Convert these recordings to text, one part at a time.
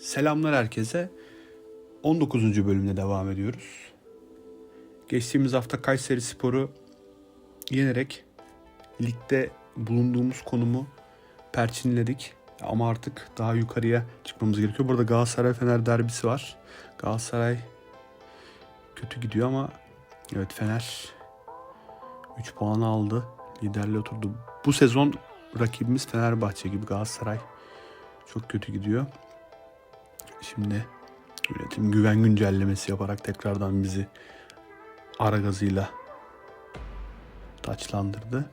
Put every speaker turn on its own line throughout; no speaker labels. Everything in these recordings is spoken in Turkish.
Selamlar herkese. 19. bölümde devam ediyoruz. Geçtiğimiz hafta Kayseri Spor'u yenerek ligde bulunduğumuz konumu perçinledik. Ama artık daha yukarıya çıkmamız gerekiyor. Burada Galatasaray Fener derbisi var. Galatasaray kötü gidiyor ama evet Fener 3 puanı aldı. Liderliğe oturdu. Bu sezon rakibimiz Fenerbahçe gibi Galatasaray çok kötü gidiyor. Şimdi yönetim güven güncellemesi yaparak tekrardan bizi ara gazıyla taçlandırdı.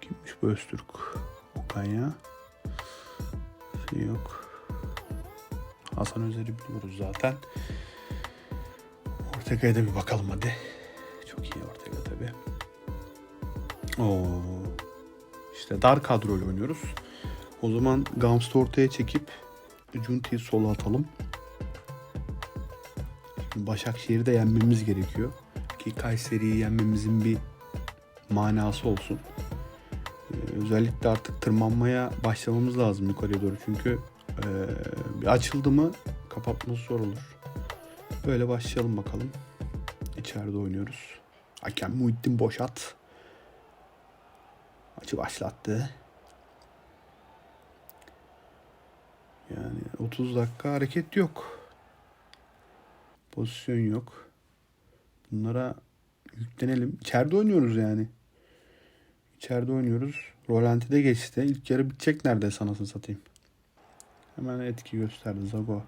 Kimmiş bu Öztürk? Okan ya. Şey yok. Hasan Özer'i biliyoruz zaten. Ortega'ya da bir bakalım hadi. Çok iyi Ortega tabii. Oo. İşte dar kadroyla oynuyoruz. O zaman Gams'ı ortaya çekip Junti'yi sola atalım. Başakşehir'i de yenmemiz gerekiyor. Ki Kayseri'yi yenmemizin bir manası olsun. Ee, özellikle artık tırmanmaya başlamamız lazım yukarıya doğru. Çünkü e, bir açıldı mı kapatması zor olur. Böyle başlayalım bakalım. İçeride oynuyoruz. Hakem Muhittin Boşat. Maçı başlattı. Yani 30 dakika hareket yok. Pozisyon yok. Bunlara yüklenelim. İçeride oynuyoruz yani. İçeride oynuyoruz. Rolanti de geçti. İlk yarı bitecek neredeyse anasını satayım. Hemen etki gösterdi Zago.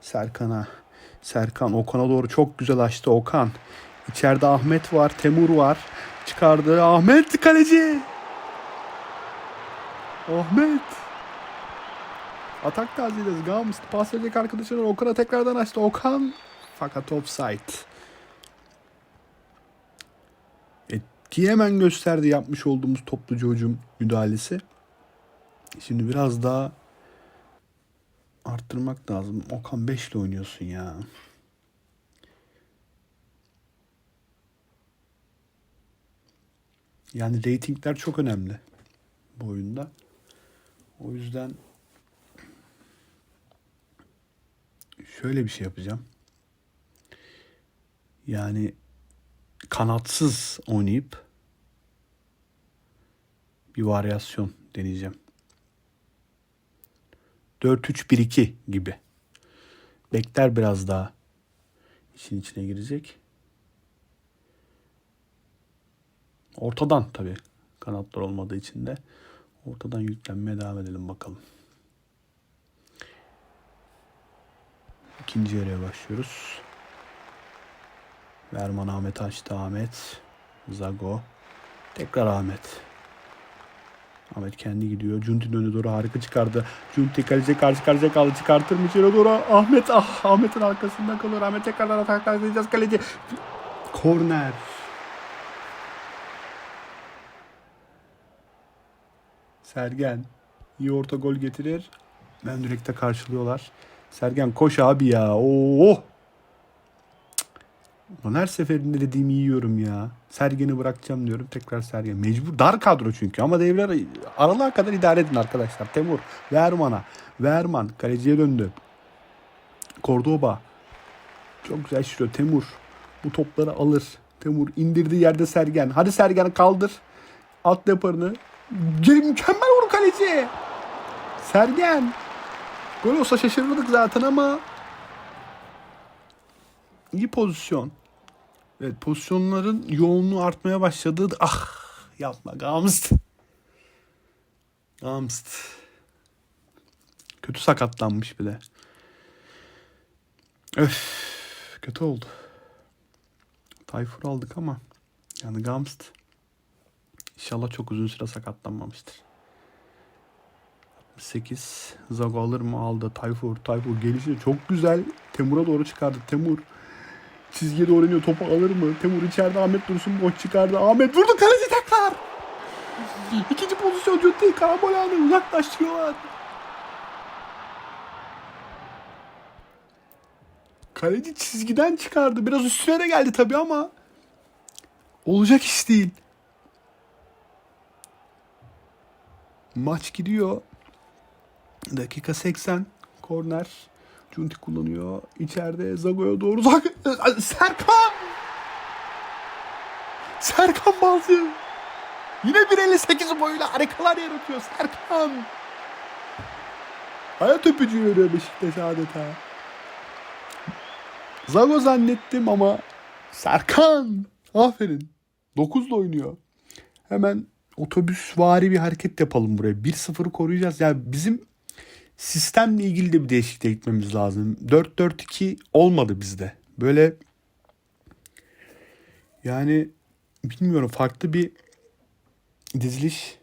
Serkan'a. Serkan Okan'a doğru çok güzel açtı Okan. İçeride Ahmet var, Temur var. Çıkardı Ahmet kaleci. Ahmet. Atak taziyesi Gams pas verecek arkadaşlar Okan'a tekrardan açtı. Okan fakat offside. Etki hemen gösterdi yapmış olduğumuz topluca hücum müdahalesi. Şimdi biraz daha arttırmak lazım. Okan 5 ile oynuyorsun ya. Yani reytingler çok önemli bu oyunda. O yüzden şöyle bir şey yapacağım. Yani kanatsız oynayıp bir varyasyon deneyeceğim. 4-3-1-2 gibi. Bekler biraz daha işin içine girecek. Ortadan tabii kanatlar olmadığı için de ortadan yüklenmeye devam edelim bakalım. İkinci yarıya başlıyoruz. Verman Ahmet açtı Ahmet. Zago. Tekrar Ahmet. Ahmet kendi gidiyor. Cunti önüne doğru harika çıkardı. Cunti kaleci karşı karşıya kaldı. Çıkartır mı içeri doğru? Ahmet ah Ahmet'in arkasında kalıyor. Ahmet tekrardan ataklayacağız kaleci. Korner. Sergen. iyi orta gol getirir. Ben direkte karşılıyorlar. Sergen koş abi ya. Oo. Lan her seferinde dediğimi yiyorum ya. Sergen'i bırakacağım diyorum. Tekrar Sergen. Mecbur. Dar kadro çünkü. Ama devre aralığa kadar idare edin arkadaşlar. Temur. Verman'a. Verman. Kaleciye döndü. Cordoba. Çok güzel şuraya. Temur. Bu topları alır. Temur indirdiği yerde Sergen. Hadi Sergen kaldır. At deparını. Mükemmel vur kaleci. Sergen. Gol olsa şaşırmadık zaten ama iyi pozisyon. Evet pozisyonların yoğunluğu artmaya başladı. Ah yapma Gamst. Gamst. Kötü sakatlanmış bir de. Öf kötü oldu. Tayfur aldık ama yani Gamst İnşallah çok uzun süre sakatlanmamıştır. 8 Zago alır mı? Aldı. Tayfur. Tayfur gelişi çok güzel. Temur'a doğru çıkardı. Temur çizgiye doğru iniyor. Topu alır mı? Temur içeride Ahmet Dursun boş çıkardı. Ahmet vurdu kaleci tekrar. İkinci pozisyon Cütti. Karambol aldı. Uzaklaştırıyorlar. Kaleci çizgiden çıkardı. Biraz üstüne de geldi tabii ama olacak iş değil. Maç gidiyor. Dakika 80. Korner. Cunti kullanıyor. İçeride Zago'ya doğru. Serkan! Serkan Balcı! Yine 1.58 boyuyla harikalar yaratıyor Serkan. Hayat öpücüğü veriyor Beşiktaş adeta. Zago zannettim ama Serkan. Aferin. 9'da oynuyor. Hemen otobüs vari bir hareket yapalım buraya. 1-0'ı koruyacağız. Yani bizim sistemle ilgili de bir değişikliğe gitmemiz lazım. 4-4-2 olmadı bizde. Böyle yani bilmiyorum farklı bir diziliş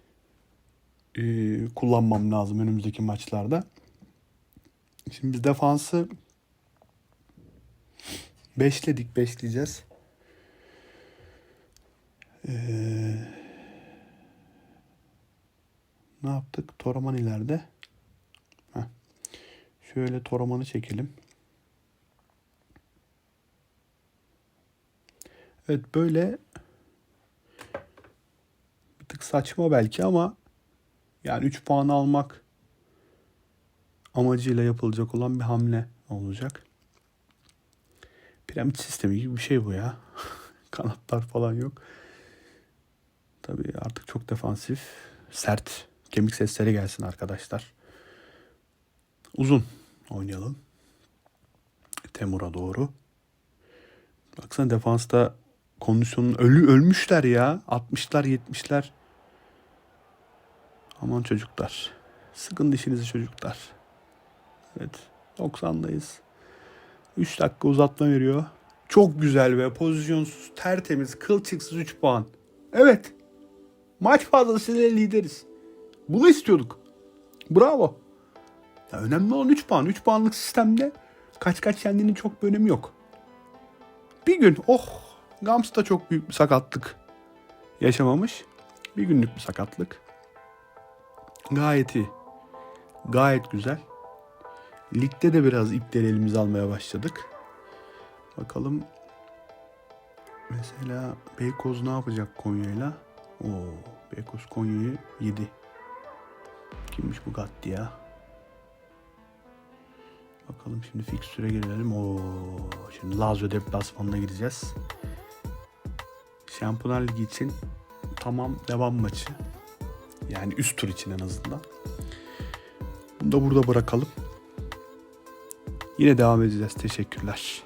e, kullanmam lazım önümüzdeki maçlarda. Şimdi biz defansı beşledik, beşleyeceğiz. Ee, ne yaptık? Toraman ileride. Şöyle Toraman'ı çekelim. Evet böyle bir tık saçma belki ama yani 3 puan almak amacıyla yapılacak olan bir hamle olacak. Piramit sistemi gibi bir şey bu ya. Kanatlar falan yok. Tabii artık çok defansif, sert, kemik sesleri gelsin arkadaşlar. Uzun oynayalım. Temur'a doğru. Baksana defansta kondisyonun ölü ölmüşler ya. 60'lar 70'ler. Aman çocuklar. Sıkın dişinizi çocuklar. Evet. 90'dayız. 3 dakika uzatma veriyor. Çok güzel ve pozisyonsuz, tertemiz, kılçıksız 3 puan. Evet. Maç fazlasıyla lideriz. Bunu istiyorduk. Bravo. Ya önemli olan 3 puan. 3 puanlık sistemde kaç kaç kendinin çok bir önemi yok. Bir gün oh Gams da çok büyük bir sakatlık yaşamamış. Bir günlük bir sakatlık. Gayet iyi. Gayet güzel. Ligde de biraz ipleri elimize almaya başladık. Bakalım. Mesela Beykoz ne yapacak Konya'yla? Oo, Beykoz Konya'yı yedi. Kimmiş bu Gatti ya? Bakalım şimdi fikstüre girelim. Oo, şimdi Lazio deplasmanına gideceğiz. Şampiyonlar Ligi için tamam devam maçı. Yani üst tur için en azından. Bunu da burada bırakalım. Yine devam edeceğiz. Teşekkürler.